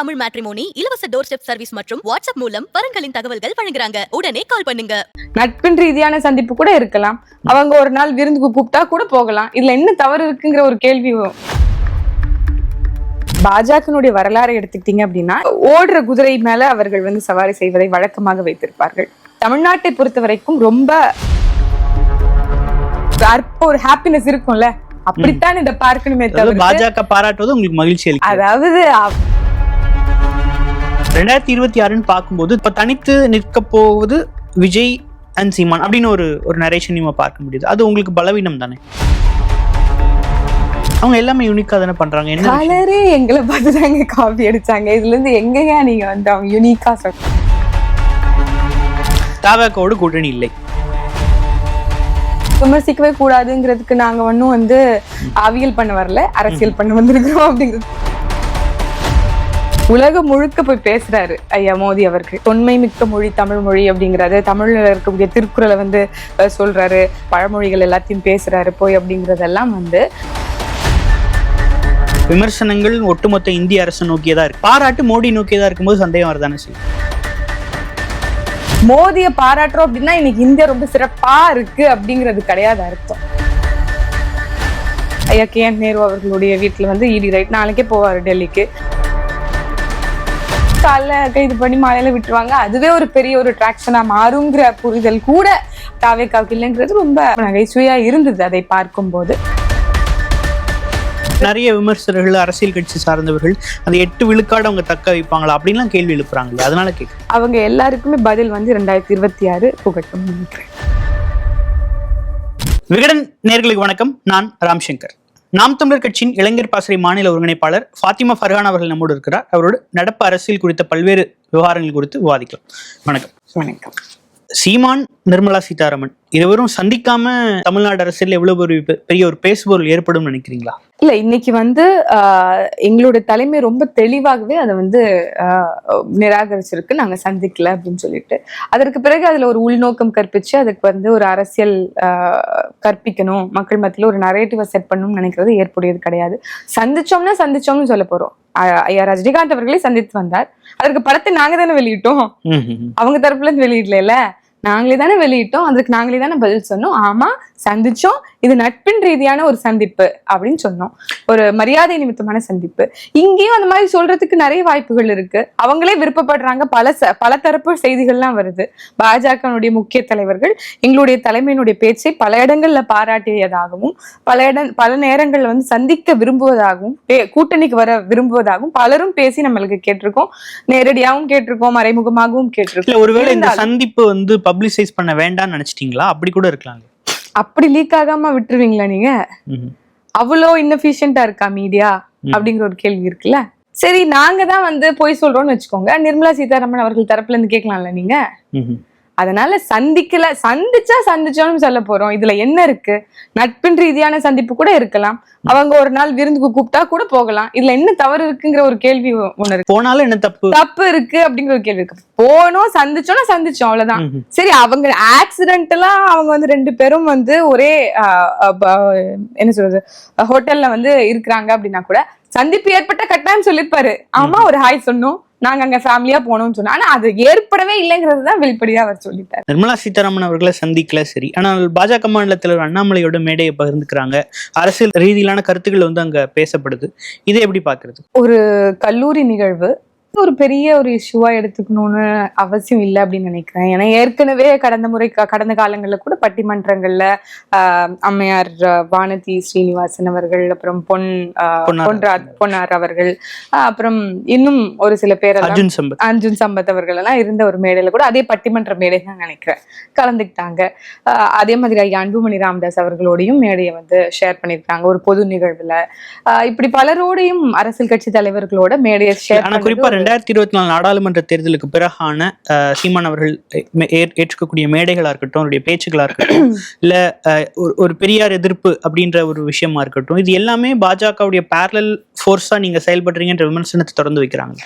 Tamil matrimony இலவச door step service மற்றும் WhatsApp மூலம் வரன்களின் தகவல்கள் வழங்குறாங்க. உடனே கால் பண்ணுங்க. நட்பின் ரீதியான சந்திப்பு கூட இருக்கலாம். அவங்க ஒரு நாள் விருந்துக்கு கூப்பிட்டா கூட போகலாம். இதுல என்ன தவறு இருக்குங்கிற ஒரு கேள்வி வரும். பாஜகனுடைய வரலாறை எடுத்துக்கிட்டீங்க அப்படின்னா ஓடுற குதிரை மேல அவர்கள் வந்து சவாரி செய்வதை வழக்கமாக வைத்திருப்பார்கள். தமிழ்நாட்டை பொறுத்த வரைக்கும் ரொம்ப அற்ப ஒரு ஹாப்பினஸ் இருக்கும்ல. அப்படித்தான் இதை பார்க்கணுமே அதாவது தவிர பாஜக பாராட்டுவது உங்களுக்கு மகிழ்ச்சி அதாவது ரெண்டாயிரத்தி இருபத்தி ஆறுன்னு பார்க்கும்போது இப்ப தனித்து நிற்க போவது விஜய் அண்ட் சீமான் அப்படின்னு ஒரு ஒரு நரேஷன் நம்ம பார்க்க முடியுது. அது உங்களுக்கு பலவீனம் தானே? அவங்க எல்லாமே யூனிக்கா தானே பண்றாங்க? கலரே எங்களை பார்த்து தாங்க காப்பி அடிச்சாங்க. இதுல இருந்து எங்கயா நீங்க வந்து அவங்க யூனிக்கா சொல்ற தாவேக்காவோட கூட்டணி இல்லை. விமர்சிக்கவே கூடாதுங்கிறதுக்கு நாங்க ஒன்றும் வந்து அவியல் பண்ண வரல. அரசியல் பண்ண வந்திருக்கிறோம் அப்படிங்கிறது. உலகம் முழுக்க போய் பேசுறாரு ஐயா மோடி அவர்கள் தொன்மை மிக்க மொழி தமிழ் மொழி அப்படிங்கிறது தமிழ்ல இருக்கக்கூடிய திருக்குறளை வந்து சொல்றாரு. பழமொழிகள் எல்லாத்தையும் பேசுறாரு. போய் அப்படிங்கறதெல்லாம் வந்து விமர்சனங்கள் ஒட்டுமொத்த இந்திய அரசு நோக்கியதா இருக்கு. பாராட்டு மோடி நோக்கியதா இருக்கும்போது சந்தேகம் வரதானே செய்யும் மோதிய பாராட்டுறோம் அப்படின்னா இன்னைக்கு இந்தியா ரொம்ப சிறப்பா இருக்கு அப்படிங்கிறது கிடையாது அர்த்தம். ஐயா கே என் நேரு அவர்களுடைய வீட்டுல வந்து இடி ரைட் நாளைக்கே போவாரு டெல்லிக்கு. காலைல கைது பண்ணி மாலையில விட்டுருவாங்க. அதுவே ஒரு பெரிய ஒரு ட்ராக்ஷனா மாறுங்கிற புரிதல் கூட தாவேக்காவுக்கு இல்லைங்கிறது ரொம்ப நகைச்சுவையா இருந்தது அதை பார்க்கும்போது. நிறைய விமர்சகர்கள் அரசியல் கட்சி சார்ந்தவர்கள் அந்த எட்டு விழுக்காடு அவங்க தக்க வைப்பாங்களா? அப்படின்லாம் கேள்வி எழுப்புறாங்களே அதனால கேட்குறேன் அவங்க எல்லாருக்குமே பதில் வந்து ரெண்டாயிரத்தி இருபத்தி ஆறு புகட்டும். நினைக்கிறேன் விகடன் நேர்களுக்கு வணக்கம். நான் ராம்சங்கர். நாம் தமிழர் கட்சியின் இளைஞர் பாசறை மாநில ஒருங்கிணைப்பாளர் ஃபாத்திமா ஃபர்ஹான் அவர்கள் நம்மோடு இருக்கிறார். அவரோடு நடப்பு அரசியல் குறித்த பல்வேறு விவகாரங்கள் குறித்து விவாதிக்கலாம். வணக்கம். வணக்கம். சீமான் நிர்மலா சீதாராமன் இருவரும் சந்திக்காம தமிழ்நாடு அரசியல் எவ்வளவு ஒரு பெரிய ஒரு பேசுபொருள் ஏற்படும் நினைக்கிறீங்களா? இல்ல இன்னைக்கு வந்து ஆஹ், எங்களுடைய தலைமை ரொம்ப தெளிவாகவே அதை வந்து நிராகரிச்சிருக்கு. நாங்க சந்திக்கல அப்படின்னு சொல்லிட்டு. அதற்கு பிறகு அதுல ஒரு உள்நோக்கம் கற்பிச்சு அதுக்கு வந்து ஒரு அரசியல் கற்பிக்கணும். மக்கள் மத்தியில ஒரு நரேட்டிவை செட் பண்ணணும்னு நினைக்கிறது ஏற்புடையது கிடையாது. சந்திச்சோம்னா சந்திச்சோம்னு சொல்ல போறோம். ஐயா ரஜினிகாந்த் அவர்களே சந்தித்து வந்தார். அதற்கு படத்தை நாங்க தானே வெளியிட்டோம். அவங்க தரப்புல இருந்து வெளியிடல நாங்களே தானே வெளியிட்டோம். அதுக்கு நாங்களே தானே பதில் சொன்னோம். ஆமா சந்திச்சோம். இது நட்பின் ரீதியான ஒரு சந்திப்பு அப்படின்னு சொன்னோம். ஒரு மரியாதை நிமித்தமான சந்திப்பு. இங்கேயும் அந்த மாதிரி சொல்றதுக்கு நிறைய வாய்ப்புகள் இருக்கு. அவங்களே விருப்பப்படுறாங்க. பல ச- பல தரப்பு செய்திகள்லாம் வருது. பாஜகனுடைய முக்கிய தலைவர்கள் எங்களுடைய தலைமையினுடைய பேச்சை பல இடங்கள்ல பாராட்டியதாகவும் பல இடம் பல நேரங்கள்ல வந்து சந்திக்க விரும்புவதாகவும் பே- கூட்டணிக்கு வர விரும்புவதாகவும் பலரும் பேசி நம்மளுக்கு கேட்டிருக்கோம். நேரடியாகவும் கேட்டிருக்கோம். மறைமுகமாகவும் கேட்டிருக்கோம். ஒருவேளை இந்த சந்திப்பு வந்து பப்ளிசைஸ் பண்ண வேண்டாம்னு நினைச்சிட்டீங்களா? அப்படி கூட இருக்கலாம். அப்படி லீக் ஆகாம விட்டுருவீங்களா நீங்க? அவ்வளோ இன்னஃபிஷியண்டா இருக்கா மீடியா. அப்படிங்கிற ஒரு கேள்வி இருக்குல்ல? சரி நாங்க தான் வந்து போய் சொல்றோம்னு வச்சுக்கோங்க. நிர்மலா சீதாராமன் அவர்கள் தரப்புல இருந்து கேட்கலாம்ல நீங்க? அதனால சந்திக்கல சந்திச்சா சந்திச்சோம்னு சொல்ல போறோம். இதுல என்ன இருக்கு? நட்பின் ரீதியான சந்திப்பு கூட இருக்கலாம். அவங்க ஒரு நாள் விருந்துக்கு கூப்பிட்டா கூட போகலாம். இதுல என்ன தவறு இருக்குங்கிற ஒரு கேள்வி ஒண்ணு இருக்கு. போனாலும் என்ன தப்பு? தப்பு இருக்கு அப்படிங்கிற ஒரு கேள்வி இருக்கு. போனோம் சந்திச்சோம்னா சந்திச்சோம் அவ்வளவுதான். சரி அவங்க ஆக்சிடென்டலா அவங்க வந்து ரெண்டு பேரும் வந்து ஒரே என்ன சொல்றது ஹோட்டல்ல வந்து இருக்கிறாங்க அப்படின்னா கூட சந்திப்பு ஏற்பட்ட கட்டாயம் சொல்லிருப்பாரு. ஆமா ஒரு ஹாய் சொன்னோம். நாங்க அங்க ஃபேமிலியா போனோம்னு சொன்னோம். ஆனா அது ஏற்படவே இல்லைங்கிறது தான் வெளிப்படையா அவர் சொல்லிட்டாரு. நிர்மலா சீதாராமன் அவர்களை சந்திக்கல சரி. ஆனால் பாஜக மாநில தலைவர் அண்ணாமலையோட மேடையை பகிர்ந்துக்கிறாங்க. அரசியல் ரீதியிலான கருத்துக்கள் வந்து அங்க பேசப்படுது. இதை எப்படி பாக்குறது கல்லூரி நிகழ்வு ஒரு பெரிய ஒரு இஷ்யூவா எடுத்துக்கணும்னு அவசியம் இல்லை அப்படின்னு நினைக்கிறேன். ஏன்னா ஏற்கனவே கடந்த முறை கடந்த காலங்கள்ல கூட பட்டிமன்றங்கள்ல ஆஹ், அம்மையார் வானதி ஸ்ரீனிவாசன் அவர்கள் அப்புறம் பொன் பொன்ராஜ் பொன்னார் அவர்கள். அப்புறம் இன்னும் ஒரு சில பேர் அர்ஜுன் சம்பத். அர்ஜுன் சம்பத் அவர்கள் எல்லாம் இருந்த ஒரு மேடையில கூட அதே பட்டிமன்ற மேடை தான் நினைக்கிறேன். கலந்துக்கிட்டாங்க. ஆஹ் அதே மாதிரி ஐயா அன்புமணி ராமதாஸ் அவர்களோடையும் மேடையை வந்து ஷேர் பண்ணியிருக்காங்க. ஒரு பொது நிகழ்வுல. ஆஹ் இப்படி பலரோடையும் அரசியல் கட்சி தலைவர்களோட மேடையை ஷேர் குறிப்பா ரெண்டாயிரத்தி இருபத்தி நாலு நாடாளுமன்ற தேர்தலுக்கு பிறகான சீமான் அவர்கள் ஏற்றுக்கக்கூடிய மேடைகளா இருக்கட்டும் அவருடைய பேச்சுகளா இருக்கட்டும் இல்ல ஒரு- பெரியார் எதிர்ப்பு அப்படின்ற ஒரு விஷயமா இருக்கட்டும் இது எல்லாமே பாஜகவுடைய பேரலல் ஃபோர்ஸா நீங்க செயல்படுறீங்கன்ற விமர்சனத்தை தொடர்ந்து வைக்கிறாங்க.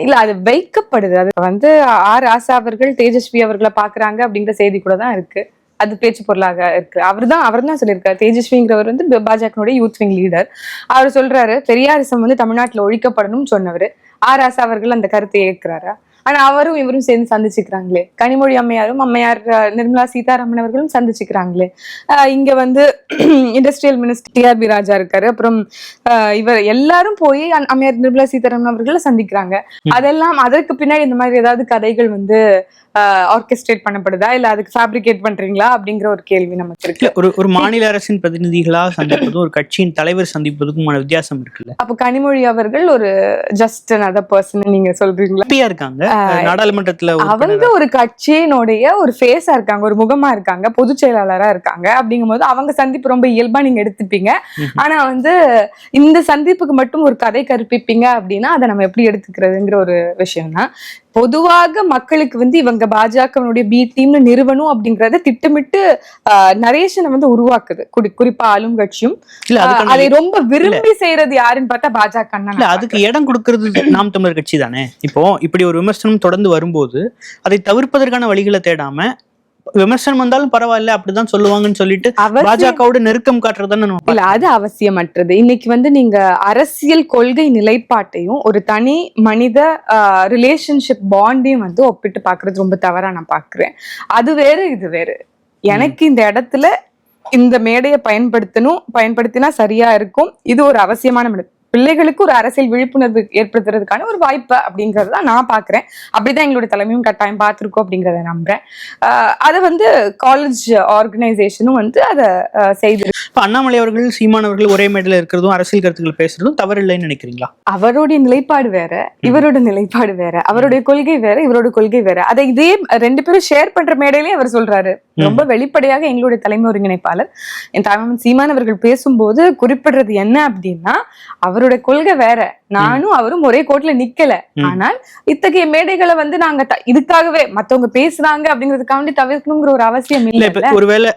இல்ல அது வைக்கப்படுது. அது வந்து ஆர் ஆசா அவர்கள் தேஜஸ்வி அவர்களை பாக்குறாங்க அப்படிங்கிற செய்தி கூட தான் இருக்கு. அது பேச்சு பொருளாக இருக்கு. அவர் தான் அவர் தான் சொல்லியிருக்காரு. தேஜஸ்விங்கிறவர் வந்து பாஜகனுடைய யூத் விங் லீடர் அவர் சொல்றாரு பெரியாரிசம் வந்து தமிழ்நாட்டுல ஒழிக்கப்படணும்னு சொன்னவர். ஆர் ஆசா அவர்கள் அந்த கருத்தை ஏற்கிறாரா? ஆனா அவரும் இவரும் சேர்ந்து சந்திச்சுக்கிறாங்களே. கனிமொழி அம்மையாரும் அம்மையார் நிர்மலா சீதாராமன் அவர்களும் சந்திச்சுக்கிறாங்களே. இங்க வந்து இண்டஸ்ட்ரியல் மினிஸ்டர் டிஆர்பி ராஜா இருக்காரு. அப்புறம் இவர் எல்லாரும் போய் அம்- அம்மையார் நிர்மலா சீதாராமன் அவர்களை சந்திக்கிறாங்க. அதெல்லாம் அதற்கு பின்னாடி இந்த மாதிரி ஏதாவது கதைகள் வந்து ஆர்கெஸ்ட்ரேட் பண்ணப்படுதா? இல்ல அதுக்கு ஃபேப்ரிகேட் பண்றீங்களா? அப்படிங்கிற ஒரு கேள்வி நமக்கு இருக்கு. ஒரு ஒரு மாநில அரசின் பிரதிநிதிகளா சந்திப்பதும் ஒரு கட்சியின் தலைவர் சந்திப்பதுக்குமான வித்தியாசம் இருக்குல்ல. அப்ப கனிமொழி அவர்கள் ஒரு ஜஸ்ட் another பர்சன் நீங்க சொல்றீங்களா? இருக்காங்க. நாடாளுமன்றத்துல அவங்க ஒரு கட்சியினுடைய ஒரு ஃபேஸா இருக்காங்க ஒரு முகமா இருக்காங்க பொதுச் செயலாளரா இருக்காங்க. அப்படிங்கும்போது அவங்க சந்திப்பு ரொம்ப இயல்பா நீங்க எடுத்துப்பீங்க. ஆனா வந்து இந்த சந்திப்புக்கு மட்டும் ஒரு கதை கற்பிப்பீங்க அப்படின்னா அதை நம்ம எப்படி எடுத்துக்கிறதுங்கிற ஒரு விஷயம் தான் பொதுவாக மக்களுக்கு வந்து இவங்க பாஜகவினுடைய பி டீம்னு நிறுவனம் அப்படிங்கறத திட்டமிட்டு நரேஷனை வந்து உருவாக்குது. குறி- குறிப்பா ஆளும் கட்சியும். அதை ரொம்ப விரும்பி செய்யறது யாருன்னு பார்த்தா பாஜக இல்ல அதுக்கு இடம் கொடுக்கறது நாம் தமிழர் கட்சி தானே? இப்போ இப்படி ஒரு விமர்சனம் தொடர்ந்து வரும்போது அதை தவிர்ப்பதற்கான வழிகளை தேடாம விமர்சனம் வந்தாலும் பரவாயில்ல அப்படிதான் சொல்லுவாங்கன்னு சொல்லிட்டு பாஜகவோட நெருக்கம் காட்டுறதுன்னு இல்ல அது அவசியமற்றது. இன்னைக்கு வந்து நீங்க அரசியல் கொள்கை நிலைப்பாட்டையும் ஒரு தனி மனித ரிலேஷன்ஷிப் பாண்டையும் வந்து ஒப்பிட்டு பாக்குறது ரொம்ப தவறா நான் பாக்குறேன் அது வேறு இது வேறு. எனக்கு இந்த இடத்துல இந்த மேடையை பயன்படுத்தணும் பயன்படுத்தினா சரியா இருக்கும். இது ஒரு அவசியமான பிள்ளைகளுக்கு ஒரு அரசியல் விழிப்புணர்வு ஏற்படுத்துறதுக்கான ஒரு வாய்ப்பு அப்படிங்கறத தான் நான் பாக்குறேன். அப்படிதான் எங்களுடைய தலைமையும் கட்டாயம் பார்த்திருக்கோம் அப்படிங்கறத நம்புறேன். அதை வந்து காலேஜ் ஆர்கனைசேஷனும் வந்து அதை செய்து இப்ப அண்ணாமலை அவர்கள் சீமான் அவர்கள் ஒரே மேடையில இருக்கிறதும் அரசியல் கருத்துக்கள் பேசுறதும் தவறில்லைன்னு நினைக்கிறீங்களா? அவருடைய நிலைப்பாடு வேற இவரோட நிலைப்பாடு வேற அவருடைய கொள்கை வேற இவரோட கொள்கை வேற. அதை இதே ரெண்டு பேரும் ஷேர் பண்ற மேடையிலே அவர் சொல்றாரு. ரொம்ப வெளிப்படையாக எங்களுடைய தலைமை ஒருங்கிணைப்பாளர் என் தலைவன் சீமான் அவர்கள் பேசும்போது குறிப்பிடுறது என்ன அப்படின்னா அவருடைய கொள்கை வேற. நானும் அவரும் ஒரே கோட்ல நிக்கல. ஆனால் இத்தகைய மேடைகளை வந்து நாங்க இதுக்காகவே மத்தவங்க பேசுறாங்க அப்படிங்கறதுக்காண்டி தவிர்க்கணுங்கிற ஒரு அவசியம் இல்ல இல்ல இப்ப ஒருவேளை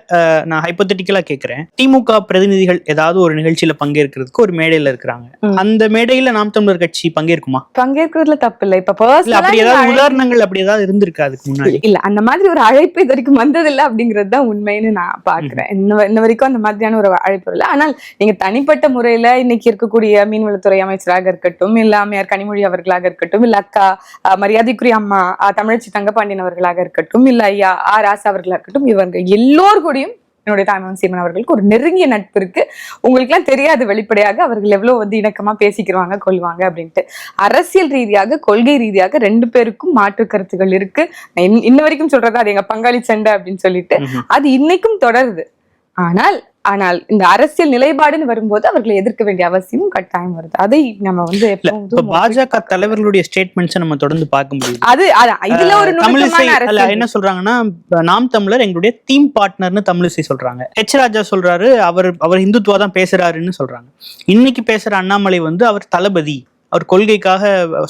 நான் ஹைப்போதட்டிக்கலா கேக்குறேன். திமுக பிரதிநிதிகள் ஏதாவது ஒரு நிகழ்ச்சியில பங்கேற்கிறதுக்கு ஒரு மேடையில இருக்கிறாங்க. அந்த மேடையில நாம் தமிழர் கட்சி பங்கேற்குமா? பங்கேற்கிறதுல தப்பு இல்ல. இப்ப இல்ல அப்படி ஏதாவது உதாரணங்கள் அப்படி ஏதாவது இருந்திருக்கா அதுக்கு முன்னாடி? இல்ல அந்த மாதிரி ஒரு அழைப்பு இது வரைக்கும் வந்ததில்ல அப்படிங்கிறது தான் உண்மைன்னு நான் பாக்குறேன் இன்ன வரைக்கும் அந்த மாதிரியான ஒரு அழைப்பு இல்லை ஆனால் நீங்க தனிப்பட்ட முறையில இன்னைக்கு இருக்கக்கூடிய மீன்வளத்துறை அமைச்சராக இருக்கட்டும் இல்ல அம்மையார் கனிமொழி அவர்களாக இருக்கட்டும் இல்ல அக்கா மரியாதைக்குரிய அம்மா தமிழச்சி தங்கபாண்டியன் அவர்களாக இருக்கட்டும் இல்ல ஐயா ஆ ராசா அவர்களாக இருக்கட்டும் இவங்க எல்லோர் கூடயும் என்னுடைய தாய்மாமன் சீமன் அவர்களுக்கு ஒரு நெருங்கிய நட்பு இருக்கு. உங்களுக்குலாம் தெரியாது வெளிப்படையாக அவர்கள் எவ்வளவு வந்து இணக்கமா பேசிக்கிறவாங்க கொள்வாங்க அப்படின்ட்டு. அரசியல் ரீதியாக கொள்கை ரீதியாக ரெண்டு பேருக்கும் மாற்று கருத்துகள் இருக்கு. இன்ன- வரைக்கும் சொல்றது அது எங்க பங்காளி சண்டை அப்படின்னு சொல்லிட்டு. அது இன்னைக்கும் தொடருது. ஆனால் ஆனால் இந்த அரசியல் நிலைப்பாடுன்னு வரும்போது அவர்களை எதிர்க்க வேண்டிய அவசியம் கட்டாயம் வருது. அதை நம்ம வந்து பாஜக தலைவர்களுடைய ஸ்டேட்மெண்ட்ஸை நம்ம தொடர்ந்து பார்க்க முடியுது. அது இதுல ஒரு தமிழிசை என்ன சொல்றாங்கன்னா நாம் தமிழர் எங்களுடைய தீம் பார்ட்னர்னு தமிழிசை சொல்றாங்க. ஹெச் ராஜா சொல்றாரு அவர் அவர் இந்துத்துவா தான் பேசுறாருன்னு சொல்றாங்க. இன்னைக்கு பேசுற அண்ணாமலை வந்து அவர் தளபதி. அவர் கொள்கைக்காக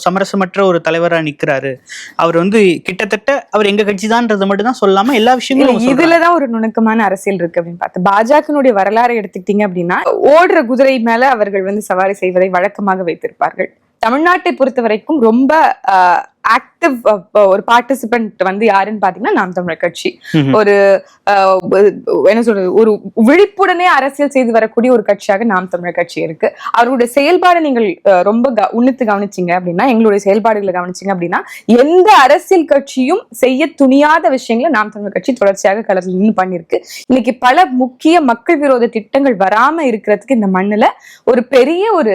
சமரசமற்ற ஒரு தலைவரா நிக்கிறாரு அவர் வந்து கிட்டத்தட்ட அவர் எங்க கட்சி தான்றதை மட்டும் தான் சொல்லாம எல்லா விஷயங்களும். இதுலதான் ஒரு நுணுக்கமான அரசியல் இருக்கு அப்படின்னு பார்த்து பாஜகனுடைய வரலாறை எடுத்துக்கிட்டீங்க அப்படின்னா ஓடுற குதிரை மேல அவர்கள் வந்து சவாரி செய்வதை வழக்கமாக வைத்திருப்பார்கள் தமிழ்நாட்டை பொறுத்த வரைக்கும் ரொம்ப ஆக்டிவ் ஒரு பார்ட்டிசிபென்ட் வந்து யாருன்னு பாத்தீங்கன்னா நாம் தமிழர் கட்சி. ஒரு என்ன சொல்றது ஒரு விழிப்புடனே அரசியல் செய்து வரக்கூடிய ஒரு கட்சியாக நாம் தமிழர் கட்சி இருக்கு. அவருடைய செயல்பாடை நீங்கள் ரொம்ப உன்னித்து கவனிச்சீங்க அப்படின்னா எங்களுடைய செயல்பாடுகளை கவனிச்சீங்க அப்படின்னா எந்த அரசியல் கட்சியும் செய்ய துணியாத விஷயங்களை நாம் தமிழர் கட்சி தொடர்ச்சியாக களத்தில் நின்று பண்ணிருக்கு. இன்னைக்கு பல முக்கிய மக்கள் விரோத திட்டங்கள் வராம இருக்கிறதுக்கு இந்த மண்ணுல ஒரு பெரிய ஒரு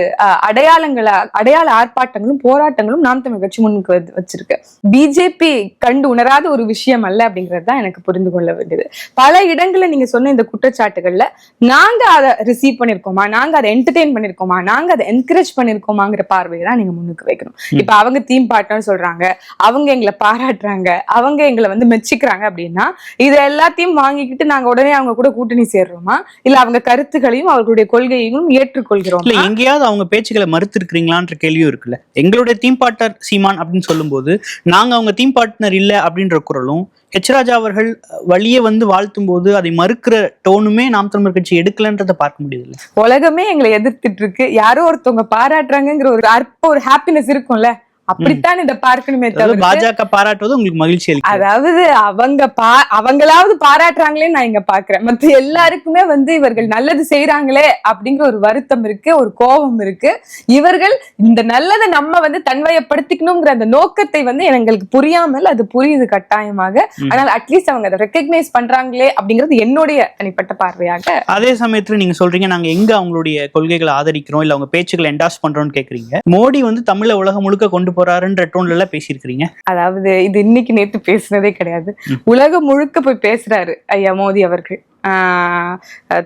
அடையாளங்களா அடையாள ஆர்ப்பாட்டங்களும் போராட்டங்களும் நாம் தமிழ் கட்சி முன்னுக்கு வச்சிருக்கு. பிஜேபி கண்டு உணராத ஒரு விஷயம் அல்ல அப்படிங்கிறது தான் எனக்கு புரிந்து கொள்ள வேண்டியது. பல இடங்கள்ல நீங்க சொன்ன இந்த குற்றச்சாட்டுகள்ல நாங்க அதை ரிசீவ் பண்ணிருக்கோமா? நாங்க அதை என்டர்டெயின் பண்ணிருக்கோமா? நாங்க அதை என்கரேஜ் பண்ணிருக்கோமாங்கிற பார்வையை தான் நீங்க முன்னுக்கு வைக்கணும். இப்ப அவங்க தீம் பார்ட்னர் சொல்றாங்க. அவங்க எங்களை பாராட்டுறாங்க. அவங்க எங்களை வந்து மெச்சிக்கிறாங்க அப்படின்னா இது எல்லாத்தையும் வாங்கிக்கிட்டு நாங்க உடனே அவங்க கூட கூட்டணி சேர்றோமா? இல்ல அவங்க கருத்துக்களையும் அவர்களுடைய கொள்கையையும் ஏற்றுக்கொள்கிறோம்? இல்ல எங்கேயாவது அவங்க பேச்சுக்களை மறுத்து இருக்கிறீங்களான்ற கேள்வியும் இருக்குல்ல. எங்களுடைய தீம் பார்ட்னர் சீமான் அப்படின்னு பேசும்போது நாங்க அவங்க தீம் பார்ட்னர் இல்ல அப்படின்ற குரலும் ஹெச்ராஜா அவர்கள் வழியே வந்து வாழ்த்தும் போது அதை மறுக்கிற டோனுமே நாம் தமிழர் கட்சி எடுக்கலன்றதை பார்க்க முடியுதுல்ல? உலகமே எங்களை எதிர்த்துட்டு இருக்கு. யாரோ ஒருத்தவங்க பாராட்டுறாங்கிற ஒரு அற்ப ஒரு ஹாப்பினஸ் இருக்கும்ல. அப்படித்தான் இதை பார்க்கணுமே தவிர பாஜக பாராட்டுவது உங்களுக்கு மகிழ்ச்சி அதாவது அவங்க பா அவங்களாவது பாராட்டுறாங்களே நான் இங்க பாக்குறேன். மத்த எல்லாருக்குமே வந்து இவர்கள் நல்லது செய்யறாங்களே அப்படிங்கிற ஒரு வருத்தம் இருக்கு ஒரு கோபம் இருக்கு. இவர்கள் இந்த நல்லதை நம்ம வந்து தன்வயப்படுத்திக்கணுங்கிற அந்த நோக்கத்தை வந்து எங்களுக்கு புரியாமல் அது புரியுது கட்டாயமாக. ஆனால் அட்லீஸ்ட் அவங்க அதை ரெக்கக்னைஸ் பண்றாங்களே அப்படிங்கிறது என்னுடைய தனிப்பட்ட பார்வையாக அதே சமயத்துல நீங்க சொல்றீங்க நாங்க எங்க அவங்களுடைய கொள்கைகளை ஆதரிக்கிறோம் இல்ல அவங்க பேச்சுக்களை என்டாஸ் பண்றோம்னு கேக்குறீங்க. மோடி வந்து தமிழ உலகம் முழுக்க கொண்டு போறாருன்ற டோன்ல எல்லாம் பேசியிருக்கிறீங்க. அதாவது இது இன்னைக்கு நேத்து பேசுனதே கிடையாது. உலகம் முழுக்க போய் பேசுறாரு ஐயா மோடி அவர்கள்.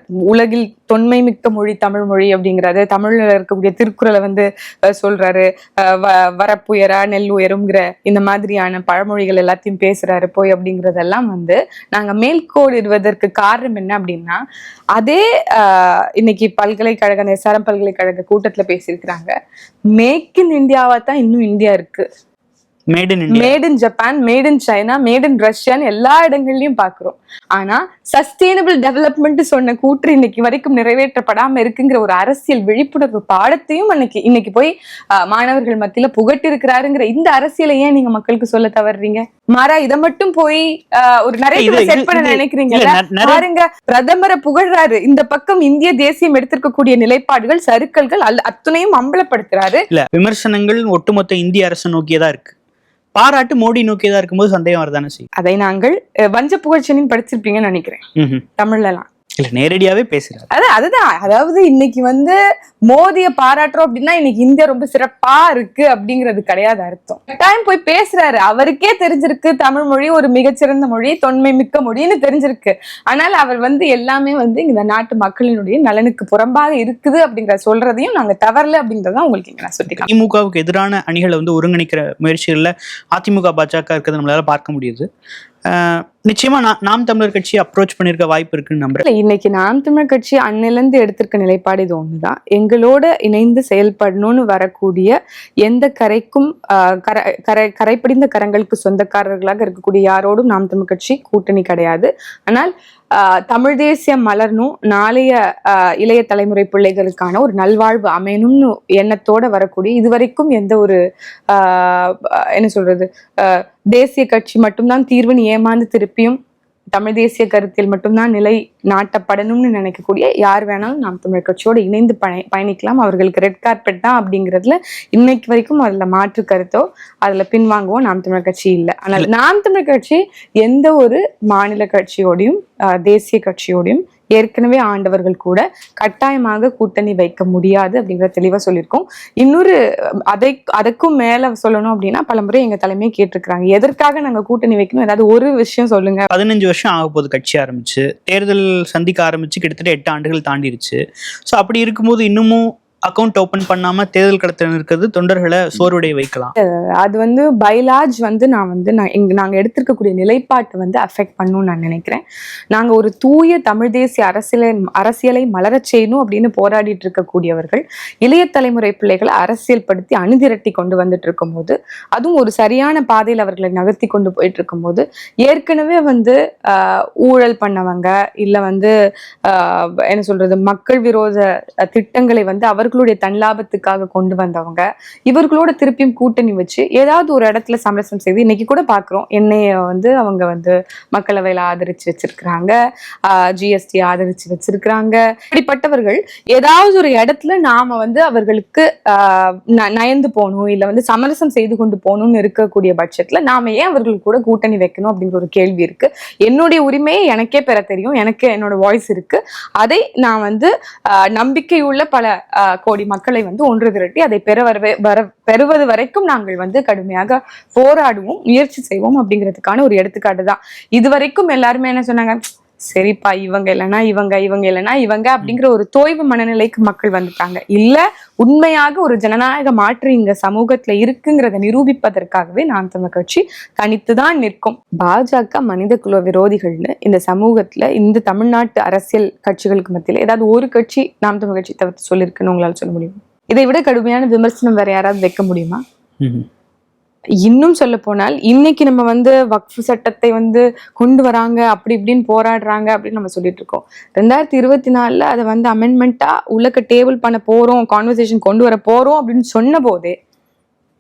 உலகில் தொன்மை மிக்க மொழி தமிழ் மொழி அப்படிங்கிறது தமிழ்ல இருக்கக்கூடிய திருக்குறளை வந்து சொல்றாரு. வ- வரப்புயரா நெல் உயருங்கிற இந்த மாதிரியான பழமொழிகள் எல்லாத்தையும் பேசுறாரு போய் அப்படிங்கறதெல்லாம் வந்து நாங்க மேல்கோடிடுவதற்கு காரணம் என்ன அப்படின்னா அதே ஆஹ் இன்னைக்கு பல்கலைக்கழக அந்த எஸ்ஆர்எம் பல்கலைக்கழக கூட்டத்துல பேசியிருக்கிறாங்க. மேக் இன் இந்தியாவா தான் இன்னும் இந்தியா இருக்கு. Made in India made in Japan made in China made in ரஷ்யான்னு எல்லா இடங்கள்லயும் பாக்குறோம். ஆனா சஸ்டைனபிள் டெவலப்மெண்ட் சொன்ன கூற்று இன்னைக்கு வரைக்கும் நிறைவேற்றப்படாம இருக்குங்கிற ஒரு அரசியல் விழிப்புணர்வு பாடத்தையும் அன்னைக்கு இன்னைக்கு போய் மாணவர்கள் மத்தியில புகட்டி இருக்கிறாருங்கிற இந்த அரசியலை ஏன் நீங்க மக்களுக்கு சொல்ல தவறுறீங்க? மாறா இதை மட்டும் போய் ஒரு நிறைய செட் பண்ண நினைக்கிறீங்க பாருங்க பிரதமரை புகழ்றாரு. இந்த பக்கம் இந்திய தேசியம் எடுத்திருக்கக்கூடிய நிலைப்பாடுகள் சருக்கல்கள் அத்துணையும் அம்பலப்படுத்துறாரு. இல்ல விமர்சனங்கள் ஒட்டுமொத்த இந்திய அரசு நோக்கியதா இருக்கு. பாராட்டு மோடி நோக்கியதா இருக்கும்போது சந்தேகம் வரதானே அதை நாங்கள் வஞ்ச புகழ்ச்சின்னு படிச்சிருப்பீங்கன்னு நினைக்கிறேன். ம்ஹும். இல்ல நேரடியாவே பேசுறாரு. அது அதுதான். அதாவது இன்னைக்கு வந்து மோதிய பாராட்டுறோம் அப்படின்னா இன்னைக்கு இந்தியா ரொம்ப சிறப்பா இருக்கு அப்படிங்கிறது கிடையாது அர்த்தம். டைம் போய் பேசுறாரு. அவருக்கே தெரிஞ்சிருக்கு தமிழ் மொழி ஒரு மிகச்சிறந்த மொழி தொன்மை மிக்க மொழின்னு தெரிஞ்சிருக்கு. ஆனால் அவர் வந்து எல்லாமே வந்து இந்த நாட்டு மக்களினுடைய நலனுக்கு புறம்பாக இருக்குது அப்படிங்கிற சொல்றதையும் நாங்க தவறல அப்படிங்கறத உங்களுக்கு இங்க நான் சுட்டிக்கலாம் திமுகவுக்கு எதிரான அணிகளை வந்து ஒருங்கிணைக்கிற முயற்சிகள்ல அதிமுக பாஜக இருக்கிறத நம்மளால பார்க்க முடியுது. நிச்சயமா நான் நாம் தமிழர் கட்சி அப்ரோச் பண்ணிருக்க வாய்ப்பு இருக்குன்னு நம்புறேன். இன்னைக்கு நாம் தமிழ் கட்சி அன்னிலிருந்து எடுத்திருக்க நிலைப்பாடு இது ஒண்ணுதான் எங்களோட இணைந்து செயல்படணும்னு வரக்கூடிய எந்த கரைக்கும் கரை கரை கரங்களுக்கு சொந்தக்காரர்களாக இருக்கக்கூடிய யாரோடும் நாம் தமிழ் கட்சி கூட்டணி கிடையாது. ஆனால் ஆஹ், தமிழ் தேசியம் மலரணும் நாளைய இளைய தலைமுறை பிள்ளைகளுக்கான ஒரு நல்வாழ்வு அமையணும்னு எண்ணத்தோட வரக்கூடிய இதுவரைக்கும் எந்த ஒரு ஆஹ், என்ன சொல்றது தேசிய கட்சி மட்டும்தான் தீர்வுன்னு ஏமாந்து திருப்பி திருப்பியும் தமிழ் தேசிய கருத்தில் மட்டும்தான் நிலை நாட்டப்படணும்னு நினைக்கக்கூடிய யார் வேணாலும் நாம் தமிழர் கட்சியோடு இணைந்து பய பயணிக்கலாம். அவர்களுக்கு ரெட் கார்பெட் தான் அப்படிங்கிறதுல இன்னைக்கு வரைக்கும் அதுல மாற்று கருத்தோ அதுல பின்வாங்கவோ நாம் தமிழர் கட்சி இல்லை. ஆனால் நாம் தமிழர் கட்சி எந்த ஒரு மாநில கட்சியோடையும் தேசிய கட்சியோடையும் ஏற்கனவே ஆண்டவர்கள் கூட கட்டாயமாக கூட்டணி வைக்க முடியாது அப்படிங்கிற தெளிவா சொல்லியிருக்கோம். இன்னொரு அதை அதுக்கும் மேல சொல்லணும் அப்படின்னா பலமுறை எங்க தலைமையை கேட்டிருக்கிறாங்க. எதற்காக நாங்க கூட்டணி வைக்கணும்? ஏதாவது ஒரு விஷயம் சொல்லுங்க. பதினஞ்சு வருஷம் ஆக போது கட்சி ஆரம்பிச்சு. தேர்தல் சந்திக்க ஆரம்பிச்சு கிட்டத்தட்ட எட்டு ஆண்டுகள் தாண்டிடுச்சு ஸோ அப்படி இருக்கும்போது இன்னமும் அக்கௌண்ட் ஓபன் பண்ணாம தேர்தல் கடத்தல் இருக்கிறது தொண்டர்களை சோர்வடைய வைக்கலாம். அது வந்து பைலாஜ் வந்து நான் வந்து நான் எங்க நாங்க எடுத்திருக்கக்கூடிய நிலைப்பாட்டை வந்து அஃபெக்ட் பண்ணணும்னு நான் நினைக்கிறேன். நாங்க ஒரு தூய தமிழ் தேசிய அரசியலை அரசியலை மலரச் செய்யணும் அப்படின்னு போராடிட்டு இருக்கக்கூடியவர்கள் இளைய தலைமுறை பிள்ளைகளை அரசியல் படுத்தி அணுதிரட்டி கொண்டு வந்துட்டு இருக்கும்போது அதுவும் ஒரு சரியான பாதையில் அவர்களை நகர்த்தி கொண்டு போயிட்டு இருக்கும்போது ஏற்கனவே வந்து ஊழல் பண்ணவங்க இல்ல வந்து ஆஹ், என்ன சொல்றது மக்கள் விரோத திட்டங்களை வந்து இவர்களுடைய தன் லாபத்துக்காக கொண்டு வந்தவங்க இவர்களோட திருப்பியும் கூட்டணி வச்சு ஏதாவது ஒரு இடத்துல சமரசம் செய்து இன்னைக்கு கூட பாக்குறோம். எண்ணெயை வந்து அவங்க வந்து மக்களவையில ஆதரிச்சு வச்சிருக்கிறாங்க. ஜிஎஸ்டி ஆதரிச்சு வச்சிருக்கிறாங்க. இப்படிப்பட்டவர்கள் ஏதாவது ஒரு இடத்துல நாம வந்து அவர்களுக்கு ஆஹ், நயந்து போகணும் இல்ல வந்து சமரசம் செய்து கொண்டு போகணும்னு இருக்கக்கூடிய பட்சத்துல நாம ஏன் அவர்கள் கூட கூட்டணி வைக்கணும் அப்படிங்கிற ஒரு கேள்வி இருக்கு. என்னுடைய உரிமையை எனக்கே பெற தெரியும். எனக்கு என்னோட வாய்ஸ் இருக்கு. அதை நான் வந்து ஆஹ், நம்பிக்கையுள்ள பல கோடி மக்களை வந்து ஒன்று திரட்டி அதை பெற வர பெறுவது வரைக்கும் நாங்கள் வந்து கடுமையாக போராடுவோம் முயற்சி செய்வோம் அப்படிங்கிறதுக்கான ஒரு எடுத்துக்காட்டு தான் இது வரைக்கும் எல்லாருமே என்ன சொன்னாங்க? சரிப்பா இவங்க இல்லைன்னா இவங்க இவங்க இல்லைன்னா இவங்க அப்படிங்கிற ஒரு தோய்வு மனநிலைக்கு மக்கள் வந்துட்டாங்க. இல்ல உண்மையாக ஒரு ஜனநாயக மாற்று இந்த சமூகத்துல இருக்குங்கிறத நிரூபிப்பதற்காகவே நான் தமிழ் கட்சி தனித்துதான் நிற்கும். பாஜக மனித குல விரோதிகள்னு இந்த சமூகத்துல இந்த தமிழ்நாட்டு அரசியல் கட்சிகளுக்கு மத்தியில ஏதாவது ஒரு கட்சி நாம் தமிழ் கட்சி தவிர்த்து சொல்லியிருக்குன்னு உங்களால சொல்ல முடியும்? இதை விட கடுமையான விமர்சனம் வேற யாராவது வைக்க முடியுமா? இன்னும் சொல்ல போனால் இன்னைக்கு நம்ம வந்து வக்ஃபு சட்டத்தை வந்து கொண்டு வராங்க அப்படி இப்படின்னு போராடுறாங்க அப்படின்னு நம்ம சொல்லிட்டு இருக்கோம். ரெண்டாயிரத்தி இருபத்தி நாலுல அதை வந்து அமெண்ட்மெண்ட்டா உள்ளக்க டேபிள் பண்ண போறோம் கான்வர்சேஷன் கொண்டு வர போறோம் அப்படின்னு சொன்ன போதே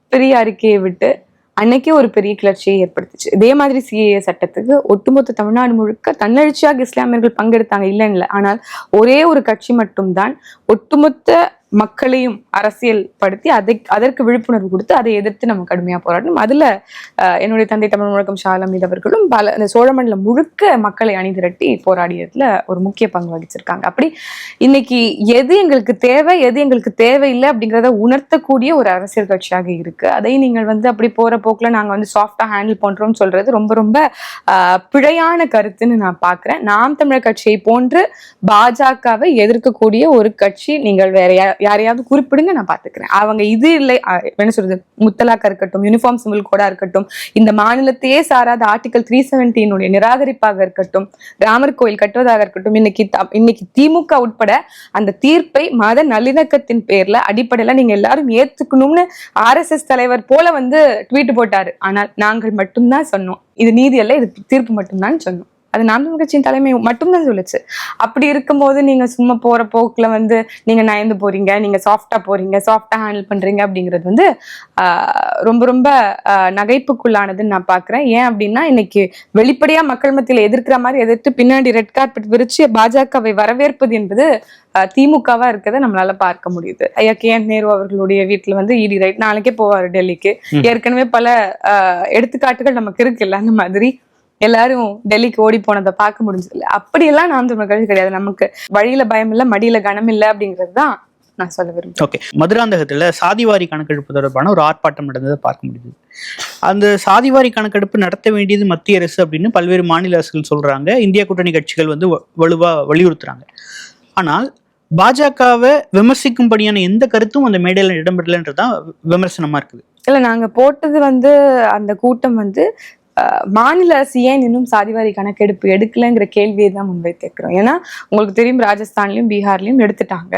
பெரிய அறிக்கையை விட்டு அன்னைக்கே ஒரு பெரிய கிளர்ச்சியை ஏற்படுத்துச்சு. இதே மாதிரி சிஏஏ சட்டத்துக்கு ஒட்டுமொத்த தமிழ்நாடு முழுக்க தன்னெழுச்சியாக இஸ்லாமியர்கள் பங்கெடுத்தாங்க இல்லைன்னு இல்லை. ஆனால் ஒரே ஒரு கட்சி மட்டும்தான் ஒட்டுமொத்த மக்களையும் அரசியல் படுத்தி அதை அதற்கு விழிப்புணர்வு கொடுத்து அதை எதிர்த்து நம்ம கடுமையா போராடணும். அதுல அஹ், என்னுடைய தந்தை தமிழ் முழக்கம் ஷாலமீத் அவர்களும் பல இந்த சோழமண்டலம் முழுக்க மக்களை அணி திரட்டி போராடியதுல ஒரு முக்கிய பங்கு வகிச்சிருக்காங்க. அப்படி இன்னைக்கு எது எங்களுக்கு தேவை எது எங்களுக்கு தேவையில்லை அப்படிங்கிறத உணர்த்தக்கூடிய ஒரு அரசியல் கட்சியாக இருக்கு. அதை நீங்கள் வந்து அப்படி போற போக்குல நாங்க வந்து சாஃப்டா ஹேண்டில் பண்றோம்னு சொல்றது ரொம்ப ரொம்ப ஆஹ், பிழையான கருத்துன்னு நான் பார்க்குறேன் நாம் தமிழர் கட்சியை போன்று பாஜகவை எதிர்க்கக்கூடிய ஒரு கட்சி நீங்கள் வேற யாரையாவது குறிப்பிடுங்க நான் பாத்துக்கிறேன் அவங்க இது இல்லை என்ன சொல்றது முத்தலாக்கா இருக்கட்டும் யூனிஃபார்ம் சிவில் கோடா இருக்கட்டும் இந்த மாநிலத்தையே சாராத ஆர்டிகல் த்ரீ செவன்டீனுடைய நிராகரிப்பாக இருக்கட்டும் ராமர் கோயில் கட்டுவதாக இருக்கட்டும் இன்னைக்கு த- இன்னைக்கு திமுக உட்பட அந்த தீர்ப்பை மத நல்லிணக்கத்தின் பேர்ல அடிப்படையில நீங்க எல்லாரும் ஏத்துக்கணும்னு ஆர்எஸ்எஸ் தலைவர் போல வந்து ட்வீட் போட்டாரு. ஆனால் நாங்கள் மட்டும்தான் சொன்னோம். இது நீதி அல்ல இது தீர்ப்பு மட்டும்தான் சொன்னோம். அது நாம் கட்சியின் தலைமை மட்டும்தான் சொல்லுச்சு. அப்படி இருக்கும்போது நீங்க சும்மா போற போக்குல வந்து நீங்க நயந்து போறீங்க நீங்க சாஃப்டா போறீங்க சாஃப்டா ஹேண்டில் பண்றீங்க அப்படிங்கிறது வந்து ரொம்ப ரொம்ப நகைப்புக்குள்ளானதுன்னு நான் பாக்குறேன். ஏன் அப்படின்னா இன்னைக்கு வெளிப்படையா மக்கள் மத்தியில எதிர்க்கிற மாதிரி எதிர்த்து பின்னாடி ரெட் கார்பெட் விரிச்சு பாஜகவை வரவேற்பது என்பது திமுகவா இருக்கிறத நம்மளால பார்க்க முடியுது. ஐயா கே. என். நேரு அவர்களுடைய வீட்டுல வந்து இடி ரைட் நாளைக்கே போவாரு டெல்லிக்கு. ஏற்கனவே பல எடுத்துக்காட்டுகள் நமக்கு இருக்குல்ல அந்த மாதிரி. எல்லாரும் டெல்லிக்கு ஓடி போனதை பார்க்க முடிஞ்சதில்ல. அப்படியெல்லாம் தமிழர் கட்சி கிடையாது. நமக்கு வழியில பயம் இல்ல மடியில கனம் இல்ல அப்படிங்கிறது தான் நான் சொல்ல விரும்புறேன். ஓகே மதுராந்தகத்துல சாதிவாரி கணக்கெடுப்பு தொடர்பான ஒரு ஆர்ப்பாட்டம் நடந்ததை பார்க்க முடியுது அந்த சாதிவாரி கணக்கெடுப்பு நடத்த வேண்டியது மத்திய அரசு அப்படின்னு பல்வேறு மாநில அரசுகள் சொல்றாங்க. இந்திய கூட்டணி கட்சிகள் வந்து வலுவா வலியுறுத்துறாங்க. ஆனால் பாஜகவை விமர்சிக்கும்படியான எந்த கருத்தும் அந்த மேடையில் இடம்பெறலன்றதுதான் விமர்சனமா இருக்குது. இல்ல நாங்க போட்டது வந்து அந்த கூட்டம் வந்து மாநில அரசு ஏன் இன்னும் சாதிவாரி கணக்கெடுப்பு எடுக்கலைங்கிற கேள்வியை தான் முன்வைத்திருக்கிறோம். ஏன்னா உங்களுக்கு தெரியும் ராஜஸ்தான்லயும் பீகார்லையும் எடுத்துட்டாங்க.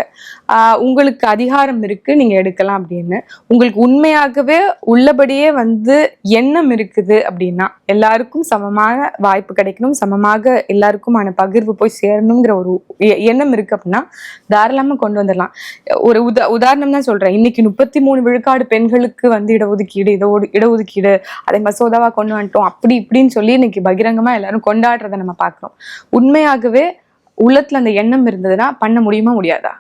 ஆஹ், உங்களுக்கு அதிகாரம் இருக்கு நீங்க எடுக்கலாம் அப்படின்னு. உங்களுக்கு உண்மையாகவே உள்ளபடியே வந்து எண்ணம் இருக்குது அப்படின்னா எல்லாருக்கும் சமமான வாய்ப்பு கிடைக்கணும் சமமாக எல்லாருக்குமான பகிர்வு போய் சேரணுங்கிற ஒரு எ- எண்ணம் இருக்கு அப்படின்னா தாராளமாக கொண்டு வந்துடலாம். ஒரு உதா உதாரணம் தான் சொல்றேன். இன்னைக்கு முப்பத்தி மூணு விழுக்காடு பெண்களுக்கு வந்து இடஒதுக்கீடு இதோடு இடஒதுக்கீடு அதை மசோதாவா கொண்டு வந்துட்டோம். அப்படி இப்படின்னு சொல்லி இன்னைக்கு பகிரங்கமா எல்லாரும் கொண்டாடுறதை நம்ம பார்க்கிறோம். உண்மையாகவே உள்ளத்துல அந்த எண்ணம் இருந்ததுன்னா பண்ண முடியுமா முடியாதா?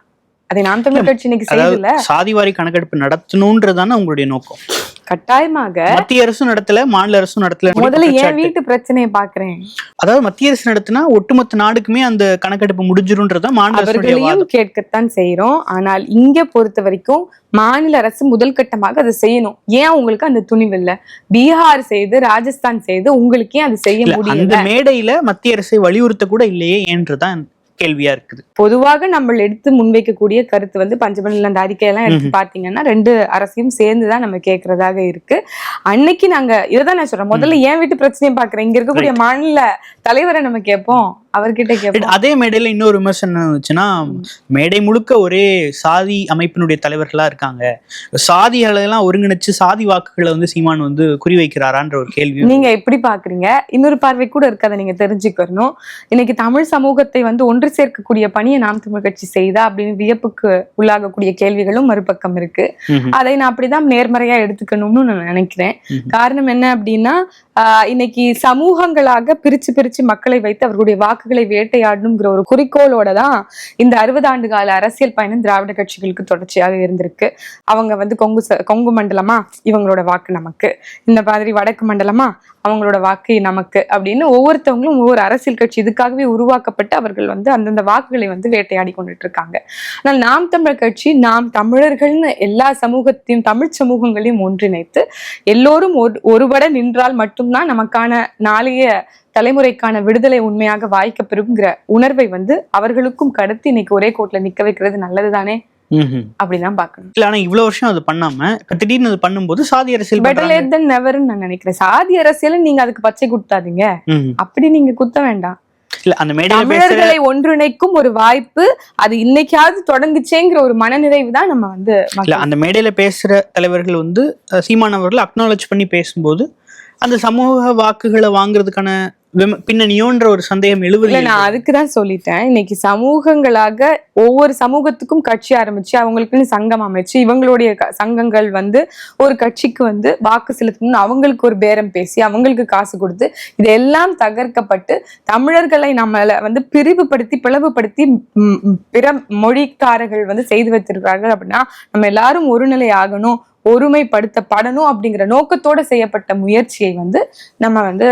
அதை நாம் தமிழர் கட்சி இன்னைக்கு செய்யல சாதிவாரி கணக்கெடுப்பு நடத்தணுன்றதுதானே உங்களுடைய நோக்கம். கட்டாயமாக மத்திய அரசும் நடத்தல மாநில அரசும் நடத்தல முதல்ல என். வீட்டு பிரச்சனையை பாக்குறேன் அதாவது மத்திய அரசு நடத்தினா ஒட்டுமொத்த நாடுக்குமே அந்த கணக்கெடுப்பு முடிஞ்சிரும்ன்றதான் மாநில வாதம். கேட்கத்தான் செய்றோம். ஆனால் இங்க பொறுத்த வரைக்கும் மாநில அரசு முதல் கட்டமாக அதை செய்யணும். ஏன் உங்களுக்கு அந்த துணிவு இல்ல பீகார் செய்து ராஜஸ்தான் செய்து உங்களுக்கு அது செய்ய இல்ல, அந்த முடியல. மேடையில மத்திய அரசை வலியுறுத்த கூட இல்லையே என்றுதான் கேள்வியா இருக்குது. பொதுவாக நம்ம எடுத்து முன்வைக்கக்கூடிய கருத்து வந்து பஞ்சமணில அந்த அறிக்கையெல்லாம் எடுத்து பாத்தீங்கன்னா ரெண்டு அரசையும் சேர்ந்துதான் நம்ம கேட்கறதாக இருக்கு. அன்னைக்கு நாங்க இதைதான் நான் சொல்றேன். முதல்ல ஏன் வீட்டு பிரச்சனையை பாக்குறேன். இங்க இருக்கக்கூடிய மாநில தலைவரை நம்ம கேட்போம் அவர்கிட்ட கேட்போம் அதே மேடையில இன்னொரு விமர்சனம் இருந்துச்சுன்னா மேடை முழுக்க ஒரே சாதி அமைப்பினுடைய தலைவர்களா இருக்காங்க. சாதிகளை எல்லாம் ஒருங்கிணைச்சு சாதி வாக்குகளை வந்து சீமான் வந்து குறிவைக்கிறாரான்ற ஒரு கேள்வி நீங்க எப்படி பாக்குறீங்க? இன்னொரு பார்வை கூட இருக்கு அதை நீங்க தெரிஞ்சுக்கணும். இன்னைக்கு தமிழ் சமூகத்தை வந்து ஒன்று சேர்க்கக்கூடிய பணியை நாம் தமிழ் கட்சி செய்தா அப்படின்னு வியப்புக்கு உள்ளாகக்கூடிய கேள்விகளும் மறுபக்கம் இருக்கு. அதை நான் அப்படிதான் நேர்மறையா எடுத்துக்கணும்னு நான் நினைக்கிறேன். காரணம் என்ன அப்படின்னா இன்னைக்கு சமூகங்களாக பிரிச்சு பிரிச்சு மக்களை வைத்து அவர்களுடைய வாக்குகளை வேட்டையாடணுங்கிற ஒரு குறிக்கோளோட தான் இந்த அறுபது ஆண்டு கால அரசியல் பயணம் திராவிட கட்சிகளுக்கு தொடர்ச்சியாக இருந்திருக்கு. அவங்க வந்து கொங்கு கொங்கு மண்டலமா? இவங்களோட வாக்கு நமக்கு. இந்த மாதிரி வடக்கு மண்டலமா? அவங்களோட வாக்கு நமக்கு அப்படின்னு ஒவ்வொருத்தவங்களும் ஒவ்வொரு அரசியல் கட்சி இதுக்காகவே உருவாக்கப்பட்டு அவர்கள் வந்து அந்தந்த வாக்குகளை வந்து வேட்டையாடி கொண்டுட்டு இருக்காங்க ஆனால் நாம் தமிழர் கட்சி நாம் தமிழர்கள்னு எல்லா சமூகத்தையும் தமிழ் சமூகங்களையும் ஒன்றிணைத்து எல்லோரும் ஒரு ஒருபட நின்றால் மட்டும்தான் நமக்கான நாளைய தலைமுறைக்கான விடுதலை உண்மையாக வாய்க்கப்பெறுங்கிற உணர்வை வந்து அவர்களுக்கும் கடத்தி இன்னைக்கு ஒரே கோட்ல நிக்க வைக்கிறது நல்லதுதானே. அப்படிதான் பார்க்கணும் இல்ல ஆனா இவ்வளவு வருஷம் அது பண்ணாம திடீர்னு அது பண்ணும்போது சாதி அரசியல் பெட்டர். லேட் தென் நெவர்னு நான் நினைக்கிறேன் சாதி அரசியல நீங்க அதுக்கு பச்சை குடுத்தாதீங்க. அப்படி நீங்க குத்த வேண்டாம் இல்ல அந்த தமிழர்களை ஒன்றிணைக்கும் ஒரு வாய்ப்பு அது இன்னைக்காவது தொடங்குச்சேங்கிற ஒரு மனநிறைவு தான் நம்ம வந்து அந்த மேடையில பேசுற தலைவர்கள் வந்து அஹ், சீமான் அவர்கள் அக்னாலேஜ் பண்ணி பேசும்போது அந்த சமூக வாக்குகளை வாங்குறதுக்கான பின்னணியோன்ற ஒரு சந்தேகம் இல்ல எழுவது நான் அதுக்கு தான் சொல்லிட்டேன். இன்னைக்கு சமூகங்களாக ஒவ்வொரு சமூகத்துக்கும் கட்சி ஆரம்பிச்சு அவங்களுக்குன்னு சங்கம் அமைச்சு இவங்களுடைய சங்கங்கள் வந்து ஒரு கட்சிக்கு வந்து வாக்கு செலுத்தணும்னு அவங்களுக்கு ஒரு பேரம் பேசி அவங்களுக்கு காசு கொடுத்து இதெல்லாம் தகர்க்கப்பட்டு தமிழர்களை நம்மள வந்து பிரிவுபடுத்தி பிளவுபடுத்தி பிற மொழிக்காரர்கள் வந்து செய்து வைத்திருக்கிறார்கள் அப்படின்னா நம்ம எல்லாரும் ஒருநிலை ஆகணும் ஒருமைப்படுத்தப்படணும் அப்படிங்கிற நோக்கத்தோட செய்யப்பட்ட முயற்சியை வந்து நம்ம வந்து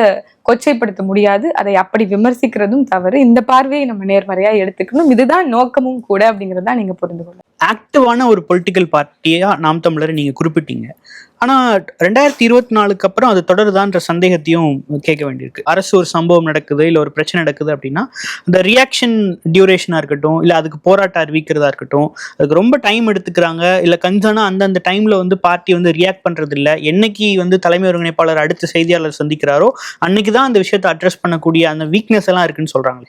கொச்சைப்படுத்த முடியாது. அதை அப்படி விமர்சிக்கிறதும் தவறு. இந்த பார்வையை நம்ம நேர்மறையா எடுத்துக்கணும். இதுதான் நோக்கமும் கூட அப்படிங்கறத நீங்க புரிந்து கொள்ளணும் ஆக்டிவான ஒரு பொலிட்டிக்கல் பார்ட்டியா நாம் தமிழரை நீங்க குறிப்பிட்டீங்க. ஆனா ரெண்டாயிரத்தி இருபத்தி நாலுக்கு அப்புறம் அது தொடருதான்ற சந்தேகத்தையும் கேட்க வேண்டியிருக்கு. அரசு ஒரு சம்பவம் நடக்குது இல்ல ஒரு பிரச்சனை நடக்குது அப்படின்னா அந்த ரியாக்ஷன் டியூரேஷனா இருக்கட்டும் இல்ல அதுக்கு போராட்டம் அறிவிக்கிறதா இருக்கட்டும் அதுக்கு ரொம்ப டைம் எடுத்துக்கிறாங்க இல்ல கஞ்சனா அந்தந்த டைம்ல வந்து பார்ட்டி வந்து ரியாக்ட் பண்றது இல்ல என்னைக்கு வந்து தலைமை ஒருங்கிணைப்பாளர் அடுத்த செய்தியாளர் சந்திக்கிறாரோ அன்னைக்கு தான் அந்த விஷயத்தை அட்ரஸ் பண்ணக்கூடிய அந்த வீக்னஸ் எல்லாம் இருக்குன்னு சொல்றாங்க